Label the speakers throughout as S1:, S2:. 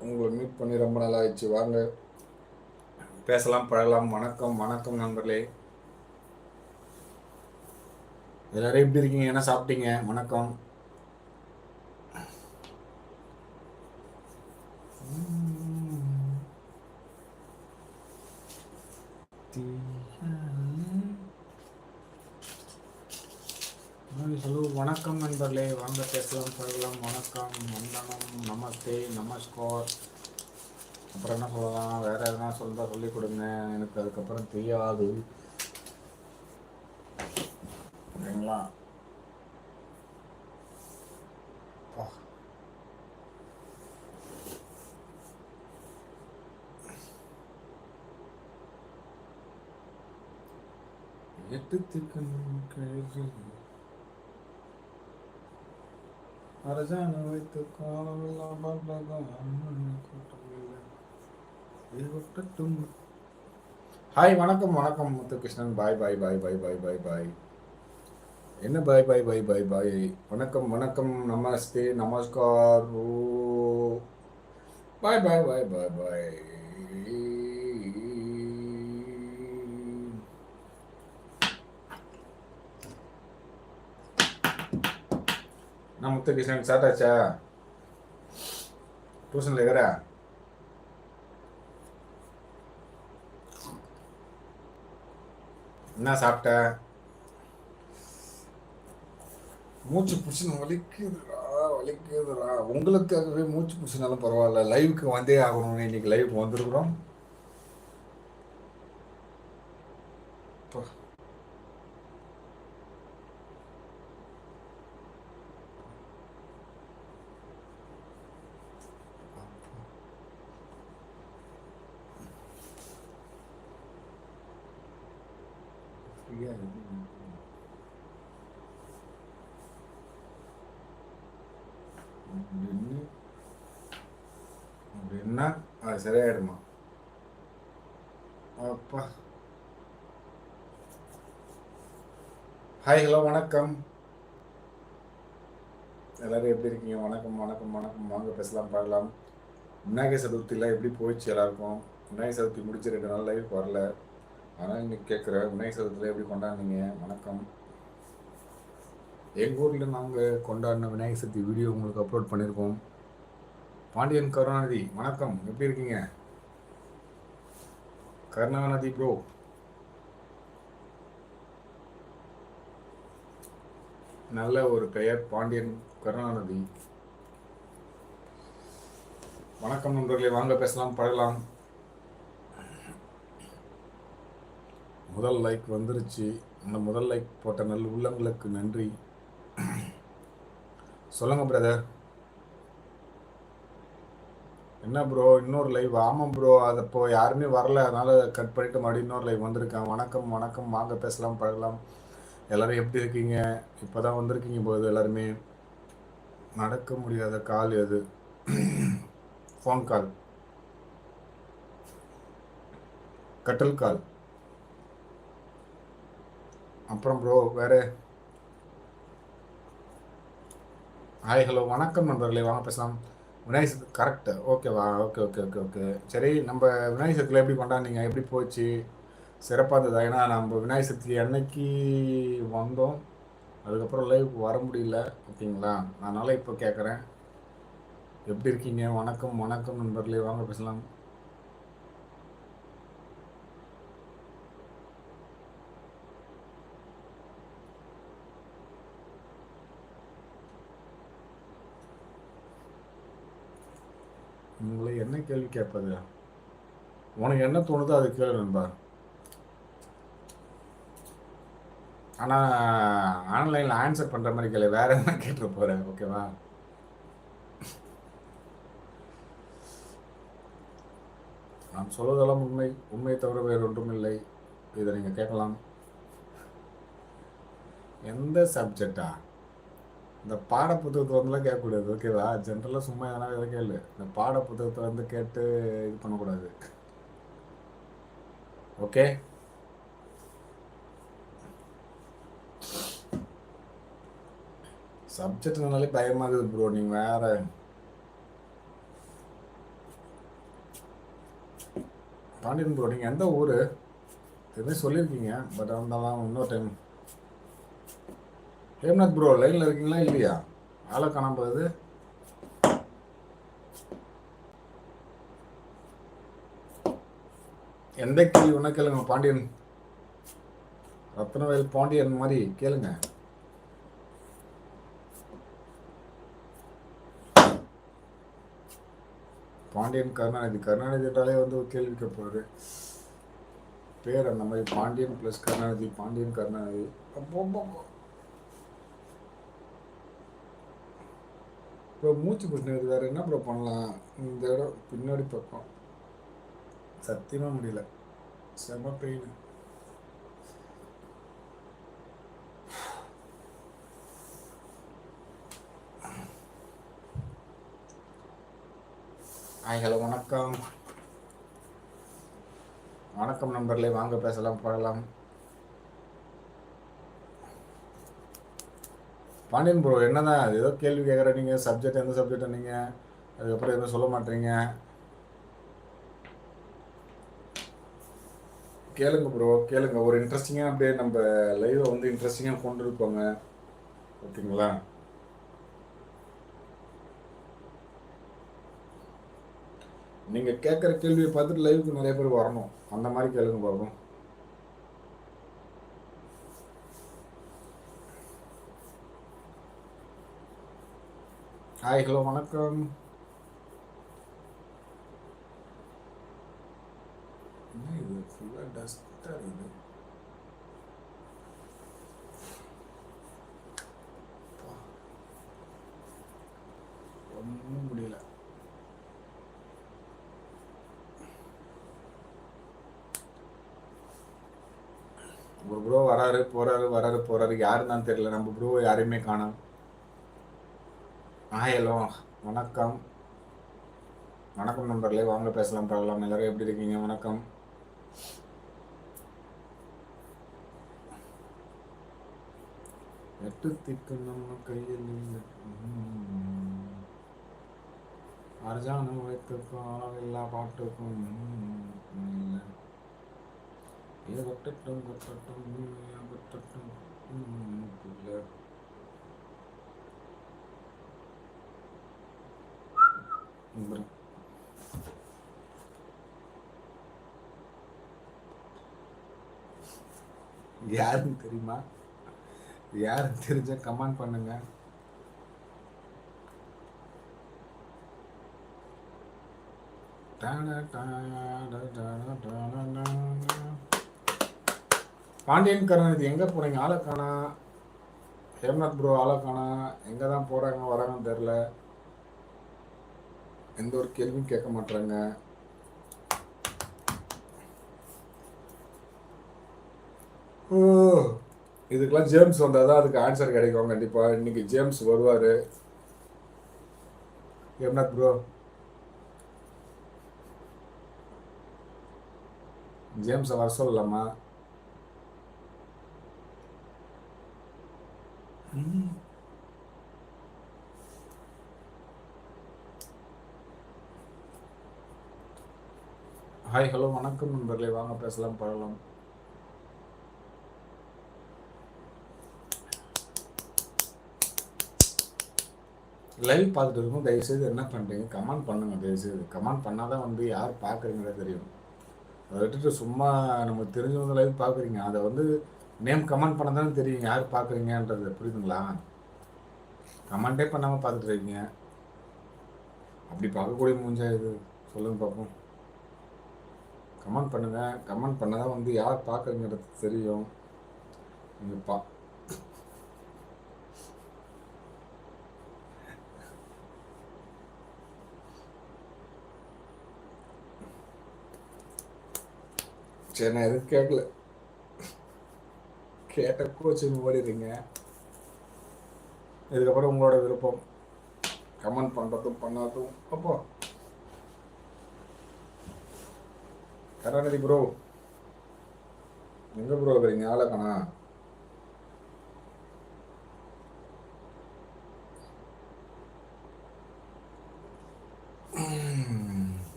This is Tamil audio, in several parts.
S1: உங்களை மீட் பண்ணி ரொம்ப நாள் ஆயிடுச்சு வாங்க பேசலாம் பழகலாம். வணக்கம் வணக்கம் நண்பர்களே. எல்லாரும் எப்படி இருக்கீங்க? என்ன சாப்பிட்டீங்க? வணக்கம். ஹலோ வணக்கம் நண்பர்களே. வாங்க பேசலாம் பழகலாம். வணக்கம் வந்தனம். நமஸ்தே நமஸ்கார் அப்புறம் என்ன சொல்லலாம் வேற எதனா சொல்லுறதா சொல்லி கொடுங்க. எனக்கு அதுக்கப்புறம் தெரியாது. சரிங்களா? அப்பா. எட்டு திக்கணும் கிழக்கு அரசாண வைத்து காலமெல்லாம் பார்ப்பதான் ஹாய் வணக்கம் வணக்கம் முத்துகிருஷ்ணன். பாய் பாய் பாய் பாய் பாய் பாய் பாய் என்ன பாய் பாய் பாய் பாய் பாய் வணக்கம் வணக்கம். நமஸ்தே நமஸ்கார். பாய் பாய் பாய் பாய் பாய் நான் முத்துகிருஷ்ணன் சாட்டாச்சா டியூஷனில் இருக்கிறா என்ன சாப்பிட்ட மூச்சு பிடிச்சின்னு வலிக்குதுடா வலிக்குதுடா உங்களுக்காகவே மூச்சு பிடிச்சினாலும் பரவாயில்ல லைவுக்கு வந்தே ஆகணும் இன்னைக்கு லைவுக்கு வந்திருக்கிறோம் அப்பா. ஃப்ரீயா இருக்கு. அப்படின்னு அப்படின்னா அது சரியாயிடுமா அப்பா ஹாய் ஹலோ வணக்கம் எல்லாரும் எப்படி இருக்கீங்க வணக்கம் வணக்கம் வணக்கம் வாங்க பேசலாம் பார்க்கலாம் விநாயகர் சதுர்த்திலாம் எப்படி போயிடுச்சு எல்லாருக்கும் விநாயகர் சதுர்த்தி முடிச்சு ரெண்டு நாள் லைஃப் வரல ஆனால் இன்னைக்கு கேட்குற விநாயகர் சதுர்த்தியில் எப்படி கொண்டாடுனீங்க? வணக்கம். எங்கள் ஊரில் நாங்கள் கொண்டாடின விநாயகர் சதுர்த்தி வீடியோ உங்களுக்கு அப்லோட் பண்ணியிருக்கோம் பாண்டியன் கருணாநிதி வணக்கம். எப்படி இருக்கீங்க? கருணாநிதி ப்ரோ நல்ல ஒரு பெயர் பாண்டியன் கருணாநிதி. வணக்கம் நண்பர்களே வாங்க பேசலாம் பழகலாம். முதல் லைக் வந்துருச்சு. அந்த முதல் லைக் போட்ட நல்ல உள்ளங்களுக்கு நன்றி. சொல்லுங்க பிரதர் என்ன ப்ரோ இன்னொரு லைவ் ஆமாம் ப்ரோ அது இப்போ யாருமே வரல. அதனால கட் பண்ணிட்டு மறுபடியும் இன்னொரு லைவ் வந்திருக்கேன். வணக்கம் வணக்கம். வாங்க பேசலாம் பழகலாம். எல்லாரும் எப்படி இருக்கீங்க? இப்போதான் வந்திருக்கீங்க போது எல்லாருமே. நடக்க முடியாத கால் எது ஃபோன் கால் கட்டல் கால் அப்புறம் ப்ரோ வேறு? ஹாய் ஹலோ வணக்கம் நண்பர்களே. வாங்க பேசலாம். விநாயகர் சதுர்த்தி கரெக்டு ஓகேவா ஓகே ஓகே ஓகே ஓகே சரி நம்ம விநாயகர் சதுர்த்தியில் எப்படி கொண்டாடுனீங்க? எப்படி போச்சு? சிறப்பாக இருந்ததா? ஏன்னா நம்ம விநாயகர் சதுர்த்தி அன்னைக்கு வந்தோம். அதுக்கப்புறம் லைவ் வர முடியல. ஓகேங்களா? அதனால் இப்போ கேட்குறேன் எப்படி இருக்கீங்க? வணக்கம் வணக்கம் நண்பர்களே. வாங்க பேசலாம் உங்களை என்ன கேள்வி கேட்பது. உனக்கு என்ன தோணுதோ அது கேள்வி நண்பா. ஆனால் ஆன்லைனில் ஆன்சர் பண்ணுற மாதிரி கேள்வி வேற என்ன கேட்டு போகிறேன் ஓகேவா நான் சொல்வதெல்லாம் உண்மை. உண்மையை தவிர வேறு ஒன்றும் இல்லை. இதை நீங்கள் கேட்கலாம். எந்த சப்ஜெக்டா இந்த பாட புத்தகத்தை வந்துலாம் கேட்கக்கூடாது ஓகேவா ஜென்ரலாக சும்மா எதனா எதை கேளு. இந்த பாட புத்தகத்தை வந்து கேட்டு இது பண்ணக்கூடாது. ஓகே சப்ஜெக்ட்னாலே பயமாகுது ப்ரோ நீங்கள் வேற பாண்டியன் ப்ரோ நீங்கள் எந்த ஊர்? எதுவுமே சொல்லியிருக்கீங்க. பட் இருந்தாலும் இன்னொரு டைம் ஹேம்நாத் ப்ரோ லைனில் இருக்கீங்களா இல்லையா? ஆளை காணாம போகுது. எந்த கேள்வி ஒன்றா கேளுங்க பாண்டியன். ரத்னவேல் பாண்டியன் மாதிரி கேளுங்க. பாண்டியன் கருணாநிதி. கருணாநிதிட்டாலே வந்து ஒரு கேள்வி கேட்பாரு. பேர் அந்த மாதிரி பாண்டியன் ப்ளஸ் கருணாநிதி பாண்டியன் கருணாநிதி. அப்போ இப்போ மூச்சு பிடிச்சினது வேறு என்ன ப்ரோ பண்ணலாம்? இந்த இடம் பின்னாடி பக்கம். சத்தியமாக முடியல. செம பெயின் ஹாய் ஹலோ வணக்கம். வணக்கம் நண்பர்களே வாங்க பேசலாம் பாடலாம். பாண்டியன் ப்ரோ என்ன தான் ஏதோ கேள்வி கேட்குற நீங்கள் சப்ஜெக்ட் எந்த சப்ஜெக்ட் நீங்கள் அதுக்கப்புறம் எதுவும் சொல்ல மாட்டீங்க. கேளுங்க ப்ரோ கேளுங்க. ஒரு இன்ட்ரெஸ்டிங்காக அப்படியே நம்ம லைவை வந்து இன்ட்ரெஸ்டிங்காக கொண்டு இருப்போங்க ஓகேங்களா நீங்கள் கேட்குற கேள்வியை பார்த்துட்டு லைவுக்கு நிறைய பேர் வரணும். அந்த மாதிரி கேளுங்க பார்ப்போம் ஹாய் ஹலோ வணக்கம் என்ன இது ஃபுல்லாக டஸ்ட்டாக இருக்குது ஒன்றும் முடியல ஒரு ப்ரோ வராரு போகிறாரு வராரு போகிறாரு யாருன்னு தெரியல. நம்ம ப்ரோ யாரையுமே காணும். ஹலோ வணக்கம். வணக்கம் நண்பர்களே வாங்க பேசலாம் பார்க்கலாம் எல்லாரும் எப்படி இருக்கீங்க? வணக்கம். எட்டு நம்ம கையில் அர்ஜானம் வைத்துக்கும் அளவில்லா பாட்டுக்கும் இல்லை. இது கொட்டட்டும் கொட்டட்டும் கொட்டட்டும் இல்லை. யாருன்னு தெரியுமா? யாருன்னு தெரிஞ்ச கமெண்ட் பண்ணுங்க. பாண்டியன் கருணாநிதி எங்கே போகிறீங்க ஆளை காணா ஹேம்நாத் ப்ரோ ஆளை காணா எங்கே தான் போகிறாங்க வராங்கன்னு தெரில எந்த ஒரு கேள்வியும் கேட்க மாட்டாங்க இதுக்கெல்லாம் ஜேம்ஸ் வந்தால் தான் அதுக்கு ஆன்சர் கிடைக்கும் கண்டிப்பாக இன்னைக்கு ஜேம்ஸ் வருவார். ஹேம்நாத் ப்ரோ ஜேம்ஸை வர சொல்லலாமா? ஹாய் ஹலோ வணக்கம் நண்பர்களே. வாங்க பேசலாம் பழகலாம் லைவ் பார்த்துட்டு இருக்கும் தயவுசெய்து என்ன பண்ணுறீங்க கமெண்ட் பண்ணுங்கள் தயவுசெய்து. கமெண்ட் பண்ணால் தான் வந்து யார் பார்க்குறீங்கிறத தெரியும். அதை விட்டுட்டு சும்மா நம்ம தெரிஞ்சவங்க லைவ் பார்க்குறீங்க. அதை வந்து நேம் கமெண்ட் பண்ண தானே தெரியும் யார் பார்க்குறீங்கன்றது. புரியுதுங்களா? கமெண்ட்டே பண்ணாமல் பார்த்துட்டு இருக்கீங்க அப்படி பார்க்கக்கூடிய மூஞ்சா இது. சொல்லுங்கள் பார்ப்போம். கமெண்ட் பண்ணுங்கள் கமெண்ட் பண்ணால் வந்து யார் பார்க்குறங்கிறது தெரியும். நீங்கள் பா சரி நான் எதுவும் கேட்கல. கேட்ட கோச்சிங் ஓடிடுங்க இதுக்கப்புறம் உங்களோட விருப்பம். கமெண்ட் பண்ணுறதும் பண்ணாதும் அப்போ கருணாநிதி ப்ரோ எங்கே ப்ரோ இருக்கிறீங்க? ஆளக்கணா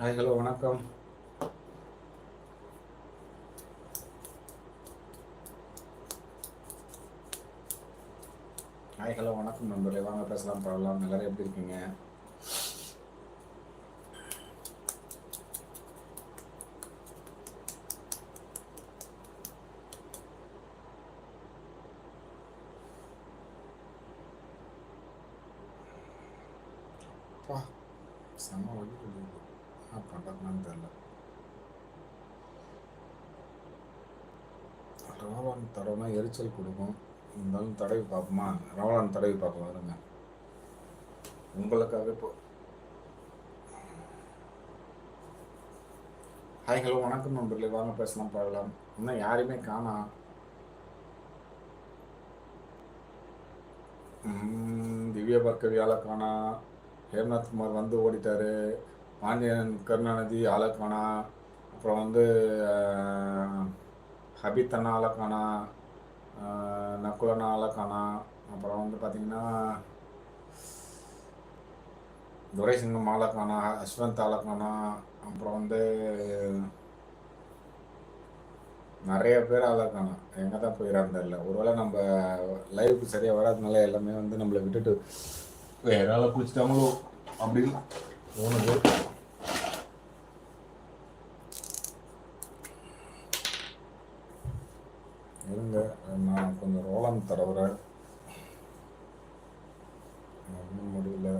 S1: ஹாய் ஹலோ வணக்கம். ஹாய் ஹலோ வணக்கம் நண்பர்களே. வாங்க பேசலாம் பரவலாம் எல்லாரும் எப்படி இருக்கீங்க? அப்பா செம்ம வழி வலிக்குது என்ன பண்ணுறதுனான்னு தெரில ரவலான் தடவைனா எரிச்சல் கொடுக்கும் இருந்தாலும் தடவி பார்ப்போமா ரவலான் தடவி பார்க்க வருங்க உங்களுக்காக இப்போ ஹாய் ஹலோ வணக்கம் நண்பர்களே வாங்க பேசலாம் பார்க்கலாம். இன்னும் யாரையுமே காணா. திவ்யா பார்க்கவியால காணா. ஹேம்நாத் குமார் வந்து ஓடிட்டாரு. பாண்டியன் கருணாநிதி ஆலக்கானா அப்புறம் வந்து அஹ், ஹபீத் அண்ணா ஆலக்கானா காணா அஹ், நக்குலண்ணா அப்புறம் வந்து பார்த்திங்கன்னா துரைசிங்கம் ஆலக்கானா அஸ்வந்த் ஆலக்கானா அப்புறம் வந்து நிறைய பேர் ஆளை எங்கே தான் போயிடறான்னு தெரியல ஒருவேளை நம்ம லைவுக்கு சரியாக வராதனால எல்லாமே வந்து நம்மளை விட்டுட்டு வேற ஆளை பிடிச்சிட்டாங்களோ அப்படின்னு தோணுது இருங்க நான் கொஞ்சம் ரோலம் தடவுறேன் முடியல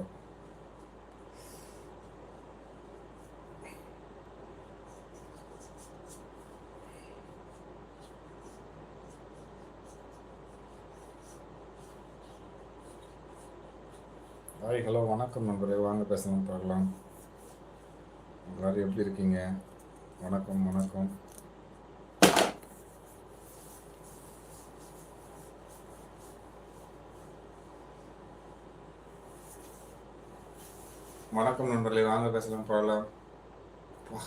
S1: ஹாய் ஹலோ வணக்கம் நண்பரே. வாங்க பேசலாம் பார்க்கலாம். எல்லோரும் எப்படி இருக்கீங்க? வணக்கம் வணக்கம். வணக்கம் நண்பர்களே. வாங்க பேசலாம் பார்க்கலாம் வா.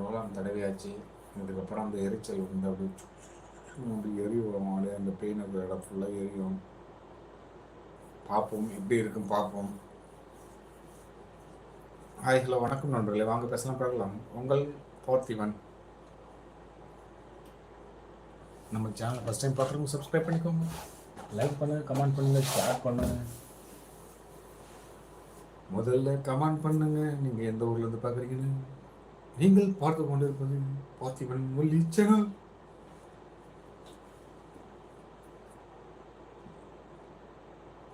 S1: ரோலாம் தடவையாச்சு. இதுக்கப்புறம் அந்த எரிச்சல் வந்து அப்படி அப்படி எரியும் அப்படியே அந்த பெயின் இருக்கிற இடம் ஃபுல்லாக எரியும். பார்ப்போம் எப்படி இருக்கும் பார்ப்போம். ஹாய் ஹலோ வணக்கம் நண்பர்களே. வாங்க பேசலாம் பார்க்கலாம் உங்கள் பார்த்திவன். நம்ம சேனல் ஃபஸ்ட் டைம் பார்க்குறவங்க சப்ஸ்கிரைப் பண்ணிக்கோங்க. லைக் பண்ணுங்க கமெண்ட் பண்ணுங்க ஷேர் பண்ணுங்க முதல்ல கமெண்ட் பண்ணுங்க. நீங்கள் எந்த ஊர்லேருந்து பார்க்குறீங்கன்னு? நீங்கள் பார்த்து கொண்டிருப்பது பார்த்திபன் மொழி சேனல்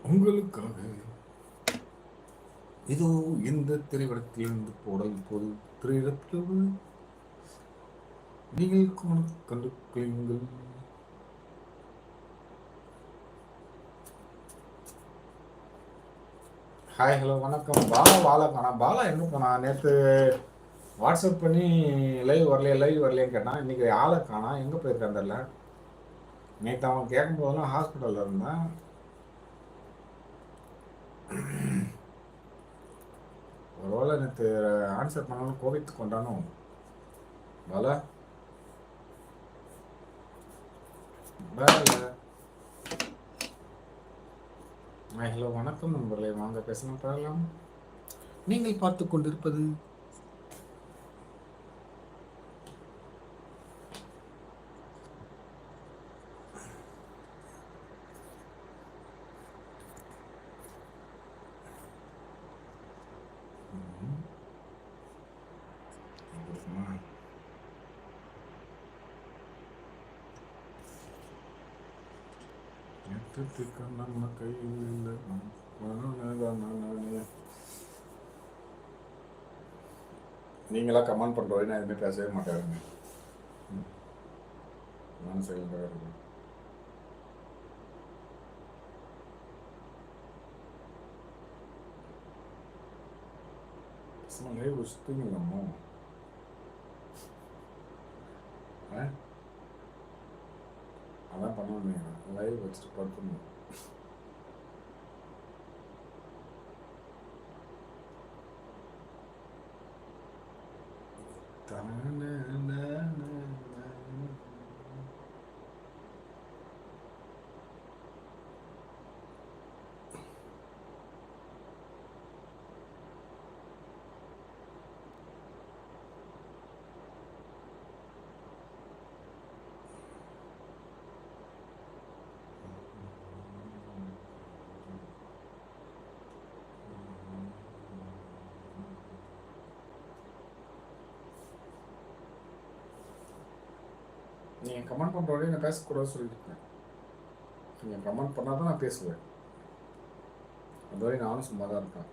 S1: உங்களுக்காக இதோ இந்த திரைப்படத்திலிருந்து போடல் இப்போது திரையிடத்தில் நீங்கள் காண கண்டு கொள்ளுங்கள். ஹாய் ஹலோ வணக்கம். பாலா பாலா காணா பாலா என்ன போனா நேற்று வாட்ஸ்அப் பண்ணி லைவ் வரலையே லைவ் வரலையேன்னு கேட்டான் இன்றைக்கி ஆளை காணா எங்கே போயிருக்கான் தெரில நேற்று அவன் கேட்கும் போதெல்லாம் ஹாஸ்பிட்டலில் இருந்தான். ஒருவேளை நேற்று ஆன்சர் பண்ணாலும் கோவித்து கொண்டானோ? பாலா? ஹலோ வணக்கம் நண்பர்களே. வாங்க பேசலாம் பார்க்கலாம் நீங்கள் பார்த்து கொண்டிருப்பது ம், இருக்குமா? எட்டுத்துக்கு நம்ம கையில் இல்லை நீங்களாம் நீங்களா கமெண்ட் பண்ணுறோம் நான் எதுவுமே பேசவே மாட்டேங்க நான் சைலண்டாக இருக்கேன் பசங்களே வச்சுட்டீங்களாமோ efforts to continue. நீங்கள் கமெண்ட் பண்ணுறோடய நான் பேசக்கூடாது சொல்லியிருக்கேன் நீங்கள் கமெண்ட் பண்ணால் தான் நான் பேசுவேன். அது நானும் சும்மா தான் இருக்கேன்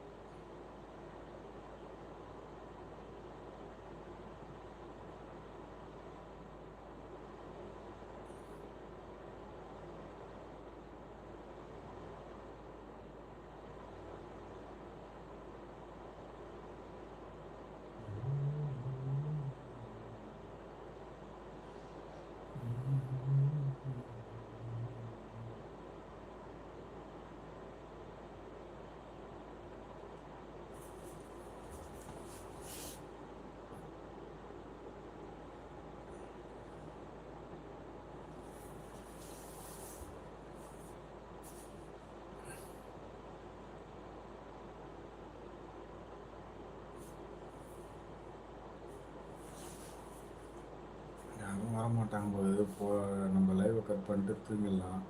S1: யாரும் வர போ இப்போ நம்ம லைவை கட் பண்ணிட்டு தூங்கிடலாம்.